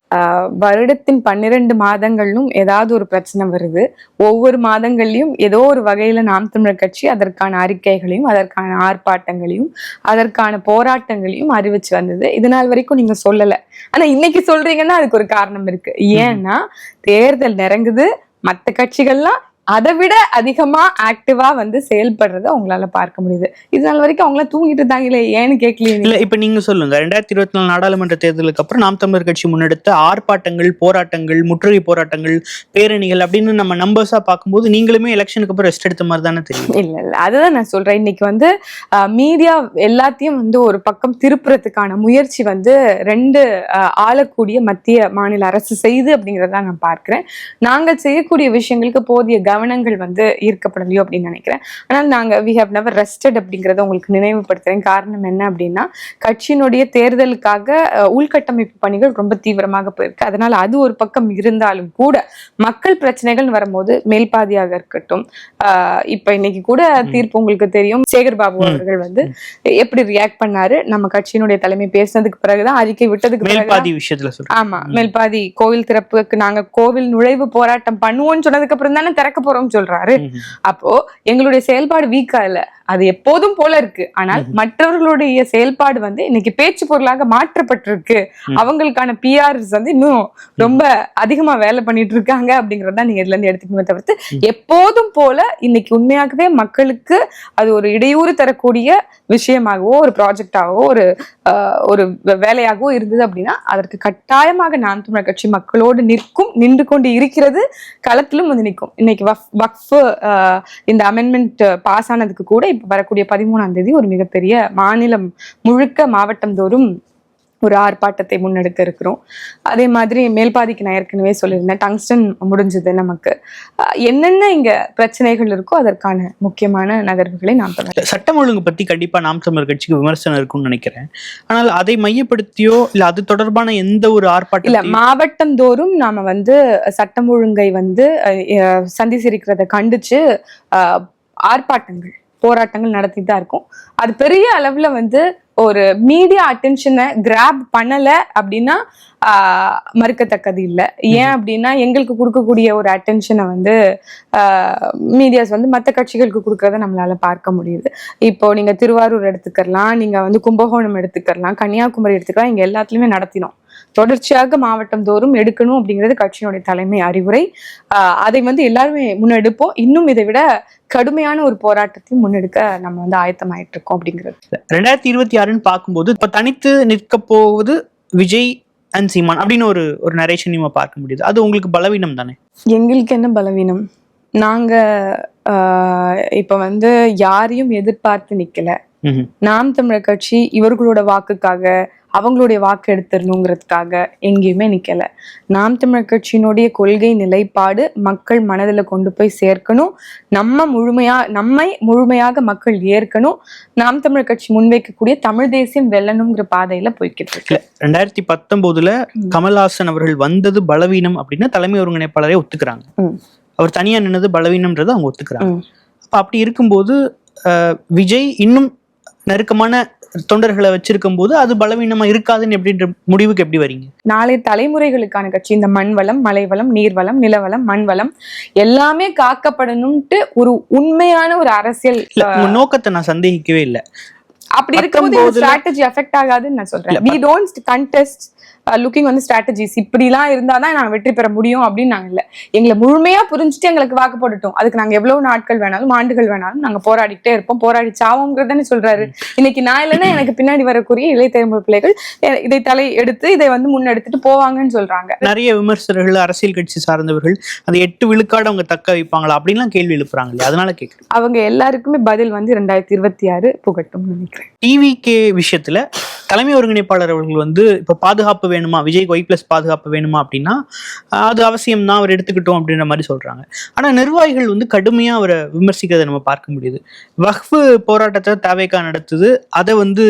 வருடத்தின் பன்னிரண்டு மாதங்களிலும் ஏதாவது ஒரு பிரச்சனை வருது. ஒவ்வொரு மாதங்கள்லயும் ஏதோ ஒரு வகையில நாம் தமிழர் கட்சி அதற்கான அறிக்கைகளையும் அதற்கான ஆர்ப்பாட்டங்களையும் அதற்கான போராட்டங்களையும் அறிவிச்சு வந்தது. இது நாள் வரைக்கும் நீங்க சொல்லல. ஆனா இன்னைக்கு சொல்றீங்கன்னா அதுக்கு ஒரு காரணம் இருக்கு. ஏன்னா தேர்தல் நெருங்குது. மத்த கட்சிகள்லாம் அதை விட அதிகமா ஆக்டிவா வந்து செயல்படுறத உங்களால பார்க்க முடியுது. இது நாள் வரைக்கும் அவங்களாம் தூங்கிட்டு இருந்தாங்களே ஏன்னு கேட்கலையே இல்ல இப்ப நீங்க சொல்லுங்க. ரெண்டாயிரத்தி இருபத்தி நாலு நாடாளுமன்ற தேர்தலுக்கு அப்புறம் நாம் தமிழர் கட்சி முன்னெடுத்த ஆர்ப்பாட்டங்கள் போராட்டங்கள் முற்றுகை போராட்டங்கள் பேரணிகள் அப்படின்னு நம்ம நம்பர்ஸா பார்க்கும்போது நீங்களுமே எலெக்ஷனுக்கு அப்புறம் ரெஸ்ட் எடுத்த மாதிரி தானே தெரியும். இல்ல இல்ல. அதுதான் நான் சொல்றேன். இன்னைக்கு வந்து மீடியா எல்லாத்தையும் வந்து ஒரு பக்கம் திருப்புறதுக்கான முயற்சி வந்து ரெண்டு ஆளக்கூடிய மத்திய மாநில அரசு செய்து அப்படிங்கறத நான் பார்க்கிறேன். நாங்கள் செய்யக்கூடிய விஷயங்களுக்கு போதிய கவனங்கள் வந்து ஈர்க்கப்படலையோ அப்படின்னு நினைக்கிறேன். ஆனால் நாங்க வி ஹவ் நெவர் ரெஸ்டட் அப்படிங்கறத உங்களுக்கு நினைவுபடுத்துறேன். காரணம் என்ன அப்படின்னா கட்சியினுடைய தேர்தலுக்காக உள்கட்டமைப்பு பணிகள் ரொம்ப தீவிரமாக போயிருக்கு. அதனால அது ஒரு பக்கம் இருந்தாலும் கூட மக்கள் பிரச்சனைகள் வரும்போது மேல்பாதியாக இருக்கட்டும் இப்ப இன்னைக்கு கூட தீர்ப்பு உங்களுக்கு தெரியும். சேகர் பாபு. அவர்கள் வந்து எப்படி ரியாக்ட் பண்ணாரு? நம்ம கட்சியினுடைய தலைமை பேசினதுக்கு பிறகுதான் அறிக்கை விட்டதுக்கு மேல்பாதி விஷயத்துல ஆமா மேல்பாதி கோவில் திறப்புக்கு நாங்க கோவில் நுழைவு போராட்டம் பண்ணுவோம்னு சொன்னதுக்கு அப்புறம் தானே திறக்க போறோம்னு சொல்றாரு. அப்போ எங்களுடைய செயல்பாடு வீக்கா இல்ல அது எப்போதும் போல இருக்கு. ஆனால் மற்றவர்களுடைய செயல்பாடு வந்து இன்னைக்கு பேச்சு பொருளாக மாற்றப்பட்டிருக்கு. அவங்களுக்கான பிஆர்ஸ் வந்து இன்னும் ரொம்ப அதிகமா வேலை பண்ணிட்டு இருக்காங்க அப்படிங்கறத நீங்க இதுல இருந்து எடுத்துக்கணுமே தவிர்த்து எப்போதும் போல இன்னைக்கு உண்மையாகவே மக்களுக்கு அது ஒரு இடையூறு தரக்கூடிய விஷயமாகவோ ஒரு ப்ராஜெக்டாகவோ ஒரு ஒரு வேலையாகவோ இருந்தது அப்படின்னா அதற்கு கட்டாயமாக நான் தமிழர் கட்சி மக்களோடு நிற்கும் நின்று கொண்டு இருக்கிறது களத்திலும் வந்து நிற்கும். இன்னைக்கு வக்ஃப் இந்த அமெண்ட்மெண்ட் பாஸ் ஆனதுக்கு கூட இப்ப வரக்கூடிய பதிமூணாம் தேதி ஒரு மிகப்பெரிய மாநிலம் முழுக்க மாவட்டம் தோறும் ஒரு ஆர்ப்பாட்டத்தை முன்னெடுக்க இருக்கிறோம். அதே மாதிரி மேல்பாதிக்கு நான் ஏற்கனவே சொல்லியிருந்தேன் டங்ஸ்டன் முடிஞ்சது நமக்கு. என்னென்ன இங்க பிரச்சனைகள் இருக்கோ அதற்கான முக்கியமான நகர்வுகளை நாம் தொடர சட்டம் ஒழுங்கு பத்தி கண்டிப்பா நாம் தமிழர் கட்சிக்கு விமர்சனம் இருக்கும்னு நினைக்கிறேன். ஆனால் அதை மையப்படுத்தியோ இல்ல அது தொடர்பான எந்த ஒரு இல்ல ஆர்ப்பாட்டம் மாவட்டம் தோறும் நாம வந்து சட்டம் ஒழுங்கை வந்து சந்திச்சிருக்கிறத கண்டிச்சு ஆர்ப்பாட்டங்கள் போராட்டங்கள் நடத்திட்டு தான் இருக்கும். அது பெரிய அளவில் வந்து ஒரு மீடியா அட்டென்ஷனை கிராப் பண்ணல அப்படின்னா மறுக்கத்தக்கது இல்லை. ஏன் அப்படின்னா எங்களுக்கு கொடுக்கக்கூடிய ஒரு அட்டென்ஷனை வந்து மீடியாஸ் வந்து மற்ற கட்சிகளுக்கு கொடுக்கறத நம்மளால பார்க்க முடியுது. இப்போ நீங்க திருவாரூர் எடுத்துக்கலாம் நீங்க வந்து கும்பகோணம் எடுத்துக்கலாம் கன்னியாகுமரி எடுத்துக்கலாம் இங்க எல்லாத்துலயுமே நடத்தினோம். தொடர்ச்சியாக மாவட்டம் தோறும் எடுக்கணும் அப்படிங்கிறது கட்சியினுடைய தலைமை அறிவுரை. ஆஹ் அதை வந்து எல்லாருமே முன்னெடுப்போம். இன்னும் இதை விட கடுமையான ஒரு போராட்டத்தையும் முன்னெடுக்க நம்ம வந்து ஆயத்தமாயிட்டு இருக்கோம் அப்படிங்கிறது. ரெண்டாயிரத்தி இருபத்தி ஆறுன்னு பார்க்கும்போது இப்ப தனித்து நிற்க போவது விஜய் அண்ட் சீமான் அப்படின்னு ஒரு ஒரு நரேஷன் நம்ம பார்க்க முடியுது. அது உங்களுக்கு பலவீனம் தானே? எங்களுக்கு என்ன பலவீனம்? நாங்க ஆஹ் இப்ப வந்து யாரையும் எதிர்பார்த்து நிக்கல. நாம் தமிழர் கட்சி இவர்களோட வாக்குக்காக அவங்களுடைய வாக்கு எடுத்துடணுங்கிறதுக்காக எங்கேயுமே நிக்கல. நாம் தமிழர் கட்சியினுடைய கொள்கை நிலைப்பாடு மக்கள் மனதில் கொண்டு போய் சேர்க்கணும். நம்ம முழுமையா நம்மை முழுமையாக மக்கள் ஏற்கணும். நாம் தமிழர் கட்சி முன்வைக்கக்கூடிய தமிழ் தேசியம் வெல்லணுங்கிற பாதையில போய்கிட்டு இருக்கு. ரெண்டாயிரத்தி பத்தொன்பதுல. கமல்ஹாசன் அவர்கள் வந்தது பலவீனம் அப்படின்னு தலைமை ஒருங்கிணைப்பாளரே ஒத்துக்கிறாங்க. அவர் தனியா நின்னது பலவீனம்ன்றதை அவங்க ஒத்துக்கிறாங்க. அப்ப அப்படி இருக்கும்போது விஜய் இன்னும் நெருக்கமான தொண்டர்களை வச்சிருக்கும் போது அது பலவீனமா இருக்காதுன்னு எப்படின்ற முடிவுக்கு எப்படி வரீங்க? நாளை தலைமுறைகளுக்கான கட்சி. இந்த மண் வளம் மலை வளம் நீர் வளம் நிலவளம் மண் வளம் எல்லாமே காக்கப்படணும்ட்டு ஒரு உண்மையான ஒரு அரசியல் நோக்கத்தை நான் சந்தேகிக்கவே இல்லை. அப்படி இருக்கும்போது ஸ்ட்ராட்டஜி அஃபெக்ட் ஆகாதுன்னு நான் சொல்றேன். வி டோன்ட் கண்டெஸ்ட் லுக்கிங் வந்து ஸ்ட்ராட்டஜிஸ் இப்படிலாம் இருந்தாதான் நாங்க வெற்றி பெற முடியும் அப்படின்னு நாங்க இல்ல. எங்களை முழுமையா புரிஞ்சுட்டு எங்களுக்கு வாக்கு போட்டுட்டோம். அதுக்கு நாங்க எவ்வளவு நாட்கள் வேணாலும் ஆண்டுகள் வேணாலும் நாங்க போராடிக்கிட்டே இருப்போம். போராடி சாவோங்கிறதானே சொல்றாரு. இன்னைக்கு நான் இல்லைன்னா எனக்கு பின்னாடி வரக்கூடிய இளைய தலைமுறை பிள்ளைகள் இதை தலை எடுத்து இதை வந்து முன்னெடுத்துட்டு போவாங்கன்னு சொல்றாங்க. நிறைய விமர்சகர்கள் அரசியல் கட்சி சார்ந்தவர்கள் அந்த எட்டு விழுக்காடு அவங்க தக்க வைப்பாங்களா? அப்படின்லாம் கேள்வி எழுப்புறாங்க இல்லையா? அதனால கேட்குறேன் அவங்க எல்லாருக்குமே பதில் வந்து ரெண்டாயிரத்தி இருபத்தி ஆறு புகட்டும் நினைக்கிறேன். டிவிகே விஷயத்துல தலைமை ஒருங்கிணைப்பாளர் அவர்கள் வந்து இப்ப பாதுகாப்பு வேணுமா? விஜய் ஒய் பிளஸ் பாதுகாப்பு வேணுமா அப்படின்னா அது அவசியம் தான் அவர் எடுத்துக்கிட்டோம் அப்படின்ற மாதிரி சொல்றாங்க. ஆனா நிர்வாகிகள் வந்து கடுமையா அவரை விமர்சிக்கிறதை நம்ம பார்க்க முடியுது. வக்ஃபு போராட்டத்தை தவேக்கா நடத்துது. அதை வந்து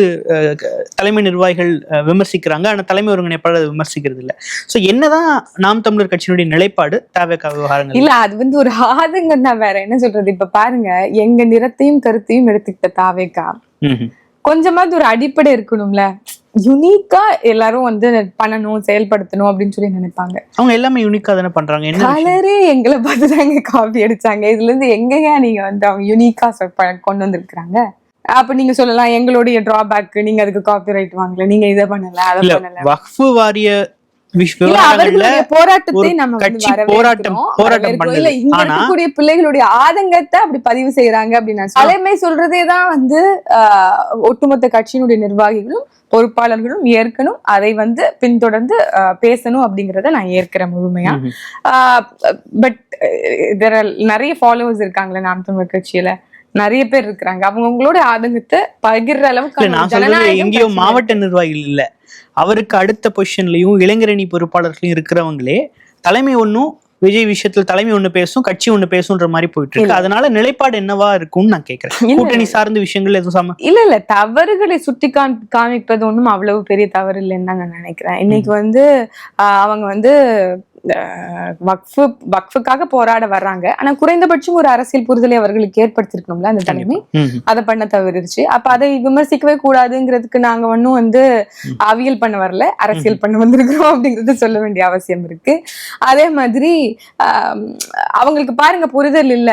தலைமை நிர்வாகிகள் விமர்சிக்கிறாங்க. ஆனா தலைமை ஒருங்கிணைப்பாளர் அதை விமர்சிக்கிறது இல்ல. சோ என்னதான் நாம் தமிழர் கட்சியினுடைய நிலைப்பாடு தவேக்கா விவகாரங்கள்? இல்ல அது வந்து ஒரு ஆதங்கம் தான் வேற. என்ன சொல்றது? இப்ப பாருங்க எங்க நிறத்தையும் கருத்தையும் எடுத்துக்கிட்ட தாவேக்கா. கொஞ்சமாவது ஒரு அடிப்படை இருக்கணும்ல. யுனிக்கா எல்லாரும் வந்து பண்ணணும் செயல்படுத்தணும் அப்படின்னு சொல்லி நினைப்பாங்க. அவங்க எல்லாமே யூனிக்கா தானே பண்றாங்க? கலரே எங்களை பார்த்து தாங்க காப்பி அடிச்சாங்க. இதுல இருந்து எங்கங்க நீங்க வந்து அவங்க யுனிக்கா கொண்டு வந்திருக்கிறாங்க? அப்ப நீங்க சொல்லலாம் எங்களுடைய டிராபேக் நீங்க அதுக்கு காப்பி ரைட் வாங்கல. நீங்க இதை பண்ணல அதை பண்ணல. வக்ஃபு வாரிய போராட்டத்தை நம்ம. போராட்டம் போராட்டம் பண்ணுது. இங்க இருக்கக்கூடிய பிள்ளைகளுடைய ஆதங்கத்தை அப்படி பதிவு செய்யறாங்க அப்படின்னு. தலைமை சொல்றதே தான் வந்து ஆஹ், ஒட்டுமொத்த கட்சியினுடைய நிர்வாகிகளும் பொறுப்பாளர்களும் ஏற்கணும் அதை வந்து பின்தொடர்ந்து பேசணும் அப்படிங்கறத நான் ஏற்கிறேன் முழுமையா. பட் நிறைய ஃபாலோவர்ஸ் இருக்காங்களே நாம் தமிழர் கட்சியில நிறைய பேர் இருக்கிறாங்க. அவங்கவுங்களோட ஆதங்கத்தை பகிர்ற அளவுக்கு நான் சொல்றது எங்கேயோ மாவட்ட நிர்வாகிகள் இல்ல. அவருக்கு அடுத்த பொசிஷன்லயும் இளைஞரணி பொறுப்பாளர்களையும் இருக்கிறவங்களே தலைமை ஒண்ணும் விஜய் விஷயத்துல தலைமை ஒண்ணு பேசும் கட்சி ஒண்ணு பேசுன்ற மாதிரி போயிட்டு இருக்கு அதனால நிலைப்பாடு என்னவா இருக்கும்னு நான் கேக்குறேன். கூட்டணி சார்ந்த விஷயங்கள் எதுவும் சம இல்ல இல்ல. தவறுகளை சுட்டி காமி காமிப்பது ஒண்ணும் அவ்வளவு பெரிய தவறு இல்லைன்னு நான் நினைக்கிறேன். இன்னைக்கு வந்து ஆஹ், அவங்க வந்து வக்ஃபு வக்ஃபுக்காக போராட வர்றாங்க. ஆனா குறைந்தபட்சம் ஒரு அரசியல் புரிதலை அவர்களுக்கு ஏற்படுத்திருக்கணும்ல அந்த தலைமை. அதை பண்ண தவறிடுச்சு அப்ப அதை விமர்சிக்கவே கூடாதுங்கிறதுக்கு நாங்க ஒன்னும் வந்து அவியல் பண்ண வரல. அரசியல் பண்ண வந்திருக்கிறோம் அப்படிங்கறத சொல்ல வேண்டிய அவசியம் இருக்கு. அதே மாதிரி அவங்களுக்கு பாருங்க புரிதல் இல்ல.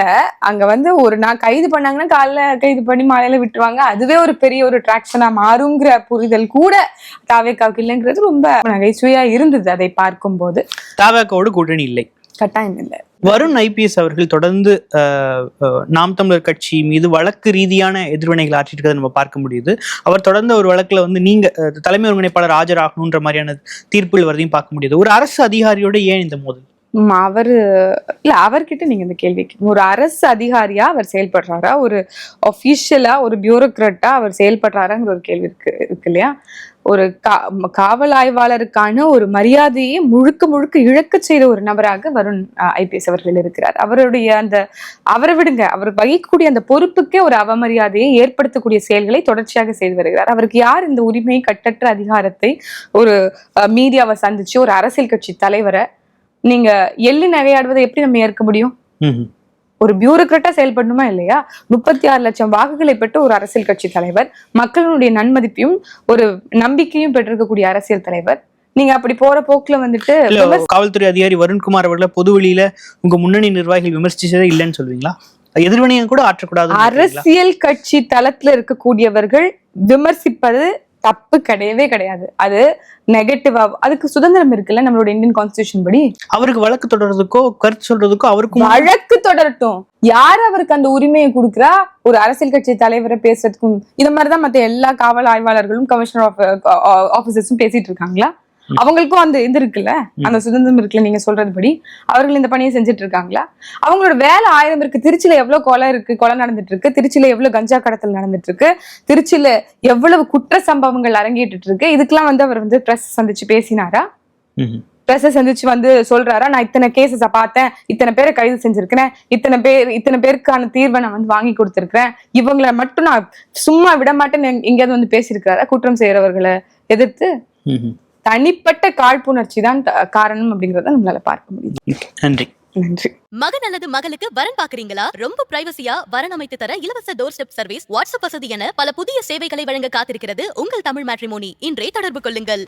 அங்க வந்து ஒரு நாள் கைது பண்ணாங்கன்னா காலைல கைது பண்ணி மாலையில விட்டுருவாங்க. அதுவே ஒரு பெரிய ஒரு ட்ராக்ஷனா மாறுங்கிற புரிதல் கூட தாவேக்காவுக்கு இல்லைங்கிறது ரொம்ப நகைச்சுவையா இருந்தது அதை பார்க்கும்போது. தாவேக்காவோடு கூட்டணி இல்லை. கட்டாயம் இல்லை. வருண் ஐபிஎஸ் அவர்கள் தொடர்ந்து நாம் தமிழர் கட்சி மீது வழக்கு ரீதியான எதிர்வினைகள் ஆற்றிருக்கிறத நம்ம பார்க்க முடியுது. அவர் தொடர்ந்த ஒரு வழக்குல வந்து நீங்க தலைமை ஒருங்கிணைப்பாளர் ஆஜராகணுன்ற மாதிரியான தீர்ப்புகள் வரதையும் பார்க்க முடியுது. ஒரு அரசு அதிகாரியோட ஏன் இந்த மோதல்? அவரு இல்ல அவர்கிட்ட நீங்க இந்த கேள்வி. ஒரு அரசு அதிகாரியா அவர் செயல்படுறாரா? ஒரு ஒபிஷியலா ஒரு பியூரோக்ராட்டா அவர் செயல்படுறாராங்கிற ஒரு கேள்வி இருக்கு இருக்கு இல்லையா? ஒரு கா காவல் ஆய்வாளருக்கான ஒரு மரியாதையை முழுக்க முழுக்க இழக்க செய்த ஒரு நபராக வருண் ஐபிஎஸ் அவர்கள் இருக்கிறார். அவருடைய அந்த அவரை விடுங்க அவர் வகிக்கக்கூடிய அந்த பொறுப்புக்கே ஒரு அவமரியாதையை ஏற்படுத்தக்கூடிய செயல்களை தொடர்ச்சியாக செய்து வருகிறார். அவருக்கு யார் இந்த உரிமை கட்டற்ற அதிகாரத்தை ஒரு மீடியாவை சந்திச்சு ஒரு அரசியல் கட்சி தலைவரை நீங்க எள்ளி நகையாடுவதை எப்படி நம்ம ஏற்க முடியும்? ஒரு பியூரோக்ராட்டா செயல்படணுமா இல்லையா? முப்பத்தி ஆறு லட்சம் வாக்குகளை பெற்ற ஒரு அரசியல் கட்சி தலைவர் மக்களுடைய நன்மதிப்பையும் ஒரு நம்பிக்கையும் பெற்றிருக்கக்கூடிய அரசியல் தலைவர். நீங்க அப்படி போற போக்குல வந்துட்டு காவல்துறை அதிகாரி வருண்குமார் அவர்களை பொது வெளியில உங்க முன்னணி நிர்வாகிகள் விமர்சிச்சதே இல்லைன்னு சொல்லுவீங்களா? எதிர்வினையும் கூட ஆற்றக்கூடாது அரசியல் கட்சி தளத்துல இருக்கக்கூடியவர்கள் விமர்சிப்பது தப்பு கிடையவே கிடையாது. அது நெகட்டிவா அதுக்கு சுதந்திரம் இருக்குல்ல நம்மளோட இந்தியன் கான்ஸ்டியூஷன் படி? அவருக்கு வழக்கு தொடர்றதுக்கோ கருத்து சொல்றதுக்கோ அவருக்கும் வழக்கு தொடரட்டும். யார் அவருக்கு அந்த உரிமையை கொடுக்குறா? ஒரு அரசியல் கட்சி தலைவரை பேசுறதுக்கும் இது மாதிரிதான் மத்த எல்லா காவல் ஆய்வாளர்களும் கமிஷனர் ஆபீசர்ஸும் பேசிட்டு இருக்காங்களா? அவங்களுக்கும் அந்த இது இருக்குல்ல? அந்த சுதந்திரம் இருக்குல்ல நீங்க சொல்றதுபடி? அவர்கள் இந்த பணியை செஞ்சுட்டு இருக்காங்களா அவங்களோட வேலை ஆயிரம் இருக்கு திருச்சியில எவ்வளவு கொலை இருக்கு கொலை நடந்துட்டு இருக்கு திருச்சியில எவ்வளவு கஞ்சா கடத்தல் நடந்துட்டு இருக்கு திருச்சியில எவ்வளவு குற்ற சம்பவங்கள் அரங்கேற்றிட்டு இருக்கு இதுக்கெல்லாம் வந்து அவர் வந்து பிரஸ் சந்திச்சு பேசினாரா. பிரஸ் சந்திச்சு வந்து சொல்றாரா? நான் இத்தனை கேசஸ பார்த்தேன் இத்தனை பேரை கைது செஞ்சிருக்கிறேன் இத்தனை பேர் இத்தனை பேருக்கான தீர்வை நான் வந்து வாங்கி கொடுத்திருக்கிறேன் இவங்களை மட்டும் நான் சும்மா விட மாட்டேன்னு எங்க- எங்கேயாவது வந்து பேசியிருக்கிறாரா? குற்றம் செய்யறவர்களை எதிர்த்து. தனிப்பட்ட காழ்ப்புணர்ச்சி தான் காரணம் அப்படிங்கறத நம்மளால பார்க்க முடியுது. நன்றி. நன்றி. மகன் அல்லது மகளுக்கு வரன் பாக்குறீங்களா ரொம்ப பிரைவசியா வரன் அமைத்து தர இலவச டோர் ஸ்டெப் சர்வீஸ் வாட்ஸ்அப் வசதி என பல புதிய சேவைகளை வழங்க காத்திருக்கிறது உங்கள் தமிழ் மேட்ரிமோனி இன்றே தொடர்பு கொள்ளுங்கள்.